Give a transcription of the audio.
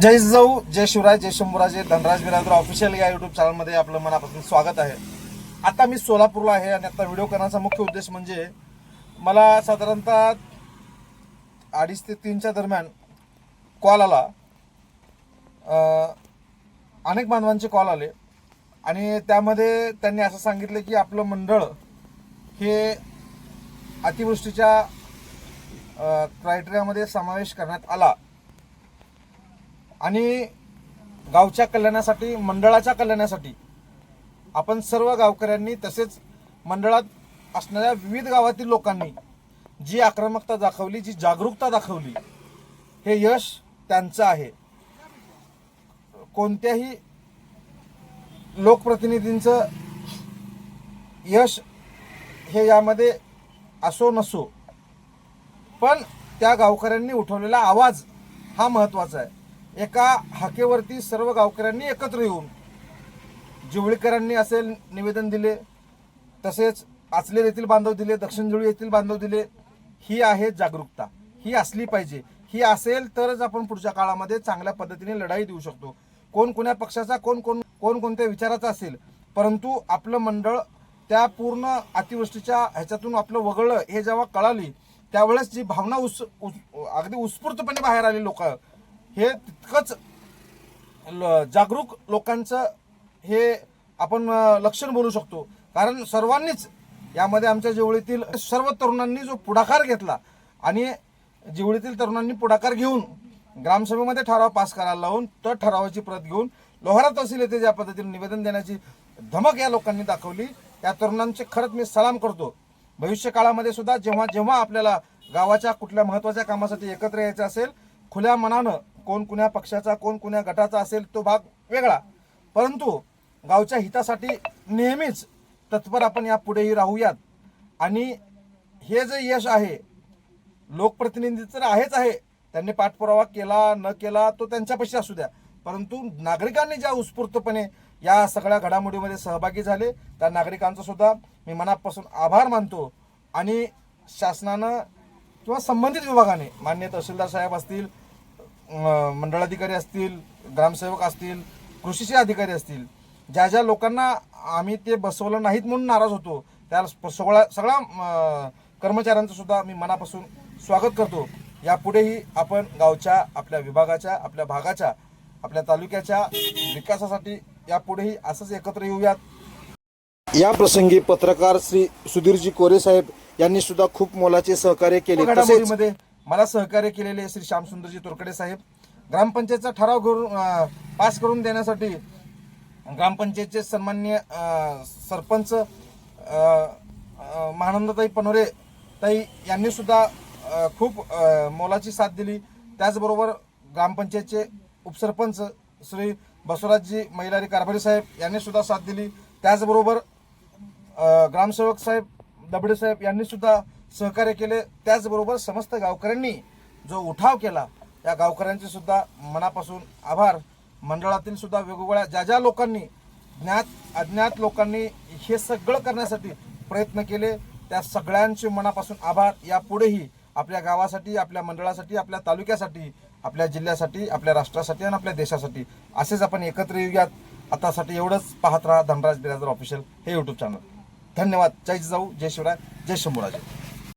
जय जाऊ जय शिवराय जय शंभूराजे धनराज बिरादर ऑफिशियल या युट्यूब चॅनलमध्ये आपलं मनापासून स्वागत आहे. आता मी सोलापूरला आहे आणि आता व्हिडिओ करण्याचा मुख्य उद्देश म्हणजे मला साधारणतः अडीच ते तीनच्या दरम्यान कॉल आला. अनेक बांधवांचे कॉल आले आणि त्यामध्ये त्यांनी असं सांगितलं की आपलं मंडळ हे अतिवृष्टीच्या क्रायटेरियामध्ये समावेश करण्यात आला. आणि गावच्या कल्याणासाठी मंडळाच्या कल्याणासाठी आपण सर्व गावकऱ्यांनी तसेच मंडळात असणाऱ्या विविध गावातील लोकांनी जी आक्रमकता दाखवली जी जागरूकता दाखवली हे यश त्यांचं आहे. कोणत्याही लोकप्रतिनिधींचं यश हे यामध्ये असो नसो पण त्या गावकऱ्यांनी उठवलेला आवाज हा महत्त्वाचा आहे. एका हाकेवरती सर्व गावकऱ्यांनी एकत्र येऊन जिवळीकरांनी असेल निवेदन दिले तसेच आचलेर येथील बांधव दिले दक्षिण जुळी येथील बांधव दिले. ही आहे जागरूकता. ही असली पाहिजे. ही असेल तरच आपण पुढच्या काळामध्ये चांगल्या पद्धतीने लढाई देऊ शकतो. कोण कोण्या पक्षाचा कोण कोण कोण कोणत्या विचाराचा असेल परंतु आपलं मंडळ त्या पूर्ण अतिवृष्टीच्या ह्याच्यातून आपलं वगळलं हे जेव्हा कळाली त्यावेळेस जी भावना उस, उस अगदी उत्स्फूर्तपणे बाहेर आली लोक हे तितकंच ल- जागरूक लोकांचं हे आपण लक्षण बोलू शकतो. कारण सर्वांनीच यामध्ये आमच्या जिवळीतील सर्व तरुणांनी जो पुढाकार घेतला आणि जिवळीतील तरुणांनी पुढाकार घेऊन ग्रामसभेमध्ये ठराव पास करायला लावून तर ठरावाची प्रत घेऊन लोहारा तहसील येथे ज्या पद्धतीने निवेदन देण्याची धमक या लोकांनी दाखवली त्या तरुणांचे खरंच मी सलाम करतो. भविष्य काळामध्ये सुद्धा जेव्हा जेव्हा आपल्याला गावाच्या कुठल्या महत्त्वाच्या कामासाठी एकत्र यायचं असेल खुल्या मनानं कोण कुण्या पक्षाचा कोण कुण्या गटाचा असेल तो भाग वेगळा. परंतु गावच्या हितासाठी नेहमीच तत्पर आपण यापुढेही राहूयात. आणि हे जे यश आहे लोकप्रतिनिधी तर आहेच आहे. त्यांनी पाठपुरावा केला न केला तो त्यांच्यापाशी असू द्या. परंतु नागरिकांनी ज्या उत्स्फूर्तपणे या सगळ्या घडामोडीमध्ये सहभागी झाले त्या नागरिकांचा सुद्धा मी मनापासून आभार मानतो. आणि शासनानं किंवा संबंधित विभागाने मान्य तहसीलदार साहेब असतील मंडळाधिकारी असतील ग्रामसेवक असतील कृषीचे अधिकारी असतील ज्या ज्या लोकांना आम्ही ते बसवलं नाहीत म्हणून नाराज होतो त्या सगळ्या सगळ्या कर्मचाऱ्यांचं सुद्धा मी मनापासून स्वागत करतो. यापुढेही आपण गावच्या आपल्या विभागाच्या आपल्या भागाच्या आपल्या तालुक्याच्या विकासासाठी यापुढेही असंच एकत्र येऊयात. या प्रसंगी पत्रकार श्री सुधीरजी कोरे साहेब यांनी सुद्धा खूप मोलाचे सहकार्य केले. मला सहकार्य केलेले श्री श्यामसुंदरजी तोरकडे साहेब ग्रामपंचायतचा ठराव करून पास करून देण्यासाठी ग्रामपंचायतचे सन्मान्य सरपंच महानंदताई पनोरे ताई यांनी सुद्धा खूप मोलाची साथ दिली. त्याचबरोबर ग्रामपंचायतचे उपसरपंच श्री बसवराजजी महिलारी कारभारी साहेब यांनी सुद्धा साथ दिली. त्याचबरोबर ग्रामसेवक साहेब दबडे साहेब यांनी सुद्धा सहकार्य केले. त्याचबरोबर समस्त गावकऱ्यांनी जो उठाव केला या गावकऱ्यांचे सुद्धा मनापासून आभार. मंडळातील सुद्धा वेगवेगळ्या ज्या ज्या लोकांनी ज्ञात अज्ञात लोकांनी हे सगळं करण्यासाठी प्रयत्न केले त्या सगळ्यांचे मनापासून आभार. यापुढेही आपल्या गावासाठी आपल्या मंडळासाठी आपल्या तालुक्यासाठी आपल्या जिल्ह्यासाठी आपल्या राष्ट्रासाठी आणि आपल्या देशासाठी असेच आपण एकत्र येऊयात. आतासाठी एवढंच पाहत राहा धनराज बिराजर ऑफिशियल हे यूट्यूब चॅनल धन्यवाद. जय जाऊ जय शिवराय जय शंभूराजे.